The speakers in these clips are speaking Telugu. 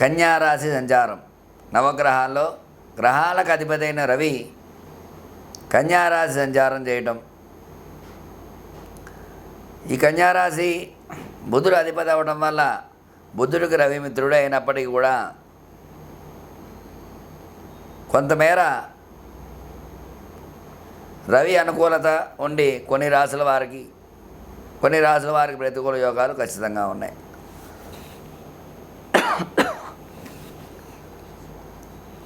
కన్యారాశి సంచారం. నవగ్రహాల్లో గ్రహాలకు అధిపతైన రవి కన్యారాశి సంచారం చేయటం. ఈ కన్యారాశి బుధుడు అధిపతి అవ్వడం వల్ల బుద్ధుడికి రవి మిత్రుడు అయినప్పటికీ కూడా కొంతమేర రవి అనుకూలత ఉండి కొన్ని రాసుల వారికి కొన్ని రాసుల వారికి ప్రతికూల యోగాలు ఖచ్చితంగా ఉన్నాయి.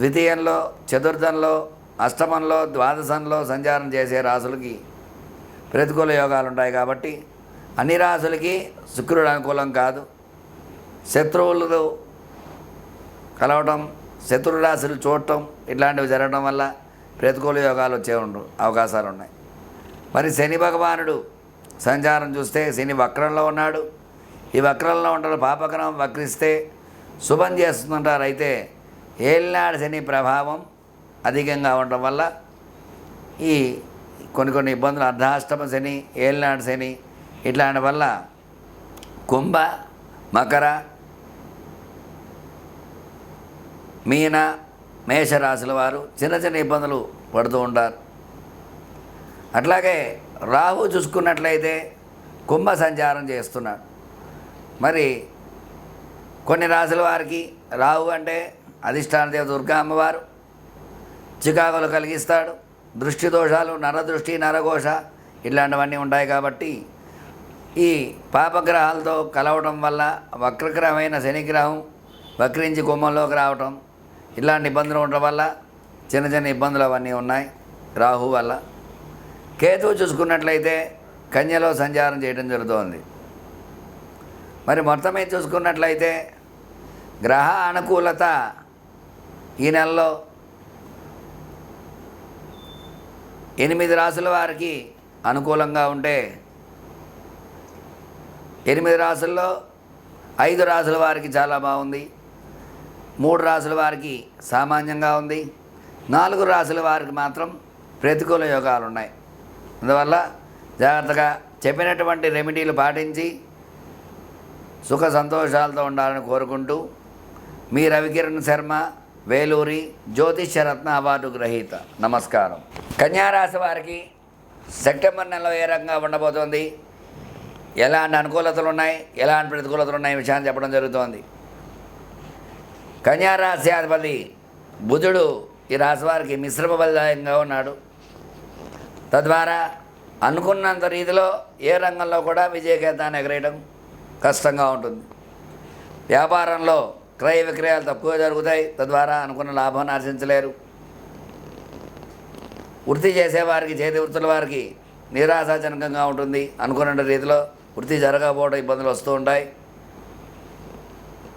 ద్వితీయంలో చతుర్థంలో అష్టమంలో ద్వాదశంలో సంచారం చేసే రాసులకి ప్రతికూల యోగాలు ఉంటాయి కాబట్టి అన్ని రాసులకి శుక్రుడు అనుకూలం కాదు. శత్రువులు కలవటం శత్రు రాశులు చూడటం ఇట్లాంటివి జరగడం వల్ల ప్రతికూల యోగాలు వచ్చే ఉండు అవకాశాలు ఉన్నాయి మరి శని భగవానుడు సంచారం చూస్తే శని వక్రంలో ఉన్నాడు. ఈ వక్రంలో ఉంటారు పాపగ్రహం వక్రిస్తే శుభం చేస్తుంటారు. అయితే ఏళ్ళనాడు శని ప్రభావం అధికంగా ఉండటం వల్ల ఈ కొన్ని కొన్ని ఇబ్బందులు అర్ధాష్టమ శని ఏళ్ళనాడు శని ఇట్లాంటి వల్ల కుంభ మకర మీన మేషరాశుల వారు చిన్న చిన్న ఇబ్బందులు పడుతూ ఉంటారు. అట్లాగే రాహు చూసుకున్నట్లయితే కుంభ సంచారం చేస్తున్నాడు మరి కొన్ని రాశుల వారికి రాహు అంటే అధిష్టాన దేవ దుర్గా అమ్మవారు చికాకులు కలిగిస్తాడు. దృష్టి దోషాలు నరదృష్టి నరఘోష ఇట్లాంటివన్నీ ఉంటాయి కాబట్టి ఈ పాపగ్రహాలతో కలవటం వల్ల వక్రగ్రహమైన శనిగ్రహం వక్రించి కుంభంలోకి రావటం ఇలాంటి ఇబ్బందులు ఉండటం వల్ల చిన్న చిన్న ఇబ్బందులు అవన్నీ ఉన్నాయి రాహు వల్ల. కేతువు చూసుకున్నట్లయితే కన్యలో సంచారం చేయడం జరుగుతోంది. మరి మొత్తం మీద చూసుకున్నట్లయితే గ్రహ అనుకూలత ఈ నెలలో ఎనిమిది రాసుల వారికి అనుకూలంగా ఉంటే ఎనిమిది రాసుల్లో ఐదు రాసుల వారికి చాలా బాగుంది. మూడు రాసుల వారికి సామాన్యంగా ఉంది. నాలుగు రాసుల వారికి మాత్రం ప్రతికూల యోగాలు ఉన్నాయి అందువల్ల జాగ్రత్తగా చెప్పినటువంటి రెమెడీలు పాటించి సుఖ సంతోషాలతో ఉండాలని కోరుకుంటూ మీ రవికిరణ్ శర్మ వేలూరి జ్యోతిష్యరత్న అవార్డు గ్రహీత. నమస్కారం. కన్యారాశి వారికి సెప్టెంబర్ నెలలో ఏ రకంగా ఉండబోతోంది? ఎలాంటి అనుకూలతలు ఉన్నాయి? ఎలాంటి ప్రతికూలతలు ఉన్నాయి? విషయాన్ని చెప్పడం జరుగుతోంది. కన్యారాశి అధిపతి బుధుడు ఈ రాశి వారికి మిశ్రమ ఫలదాయంగా ఉన్నాడు. తద్వారా అనుకున్నంత రీతిలో ఏ రంగంలో కూడా విజయకేతాన్ని ఎగరేయడం కష్టంగా ఉంటుంది. వ్యాపారంలో క్రయ విక్రయాలు తక్కువ జరుగుతాయి. తద్వారా అనుకున్న లాభాన్ని ఆర్జించలేరు వృత్తి చేసేవారికి చేతి వృత్తుల వారికి నిరాశాజనకంగా ఉంటుంది. అనుకున్న రీతిలో వృత్తి జరగకపోవడం ఇబ్బందులు వస్తూ ఉంటాయి.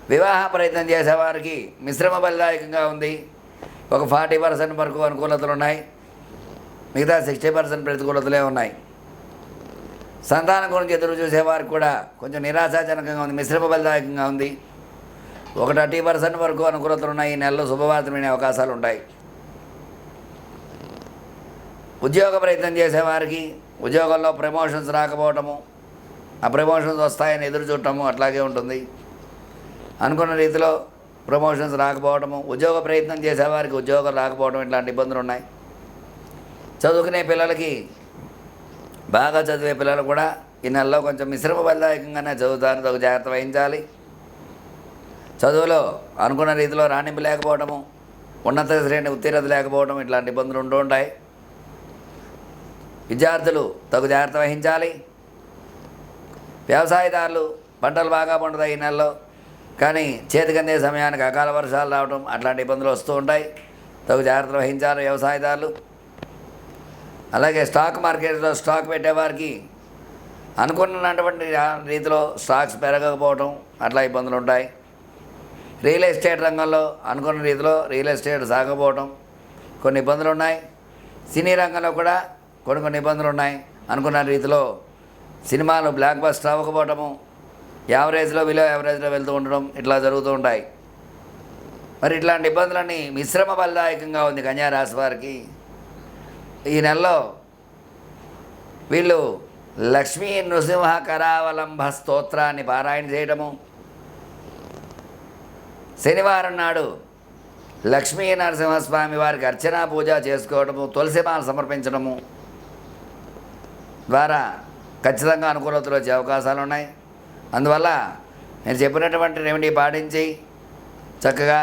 వివాహ ప్రయత్నం చేసేవారికి మిశ్రమ ఫలదాయకంగా ఉంది. ఒక ఫార్టీ పర్సెంట్ వరకు అనుకూలతలు ఉన్నాయి. మిగతా సిక్స్టీ పర్సెంట్ ప్రతికూలతలే ఉన్నాయి. సంతానం గురించి ఎదురు చూసేవారికి కూడా కొంచెం నిరాశాజనకంగా ఉంది మిశ్రమ బలిదాయకంగా ఉంది. ఒక థర్టీ పర్సెంట్ వరకు అనుకూలతలు ఉన్నాయి. ఈ నెలలో శుభవార్తమైన అవకాశాలు ఉంటాయి. ఉద్యోగ ప్రయత్నం చేసేవారికి ఉద్యోగంలో ప్రమోషన్స్ రాకపోవటము ఆ ప్రమోషన్స్ వస్తాయని ఎదురు చూడటము అట్లాగే ఉంటుంది. అనుకున్న రీతిలో ప్రమోషన్స్ రాకపోవటము ఉద్యోగ ప్రయత్నం చేసేవారికి ఉద్యోగం రాకపోవడం ఇట్లాంటి ఇబ్బందులు ఉన్నాయి. చదువుకునే పిల్లలకి బాగా చదివే పిల్లలు కూడా ఈ నెలలో కొంచెం మిశ్రమ ఫలదాయకంగానే చదువుతారు తగు జాగ్రత్త వహించాలి. చదువులో అనుకున్న రీతిలో రాణింపు లేకపోవడము ఉన్నత శ్రేణి ఉత్తీర్ణత లేకపోవడం ఇట్లాంటి ఇబ్బందులు ఉంటూ ఉంటాయి. విద్యార్థులు తగు జాగ్రత్త వహించాలి. వ్యవసాయదారులు పంటలు బాగా పండుతాయి ఈ నెలలో కానీ చేతికందే సమయానికి అకాల వర్షాలు రావడం అట్లాంటి ఇబ్బందులు వస్తూ ఉంటాయి. తగు జాగ్రత్త వహించాలి వ్యవసాయదారులు. అలాగే స్టాక్ మార్కెట్లో స్టాక్ పెట్టేవారికి అనుకున్నటువంటి రీతిలో స్టాక్స్ పెరగకపోవడం అట్లా ఇబ్బందులు ఉంటాయి. రియల్ ఎస్టేట్ రంగంలో అనుకున్న రీతిలో రియల్ ఎస్టేట్ సాగపోవడం కొన్ని ఇబ్బందులు ఉన్నాయి. సినీ రంగంలో కూడా కొన్ని కొన్ని ఇబ్బందులు ఉన్నాయి. అనుకున్న రీతిలో సినిమాలు బ్లాక్ బస్టర్ అవ్వకపోవటము యావరేజ్లో విలో యావరేజ్లో వెళ్తూ ఉండడం ఇట్లా జరుగుతూ ఉంటాయి. మరి ఇట్లాంటి ఇబ్బందులన్నీ మిశ్రమ బలదాయకంగా ఉంది కన్యా రాశి వారికి. ఈ నెలలో వీళ్ళు లక్ష్మీ నృసింహ కరావలంబ స్తోత్రాన్ని పారాయణ చేయడము శనివారం నాడు లక్ష్మీ నరసింహస్వామి వారికి అర్చనా పూజ చేసుకోవడము తులసిమాల సమర్పించడము ద్వారా ఖచ్చితంగా అనుకూలతలు వచ్చే అవకాశాలు ఉన్నాయి. అందువల్ల నేను చెప్పినటువంటి రెమెడీ పాటించి చక్కగా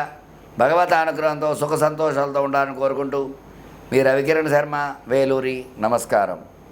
భగవత్ అనుగ్రహంతో సుఖ సంతోషాలతో ఉండాలని కోరుకుంటూ మీ రవికిరణ్ శర్మ వేలూరి నమస్కారం.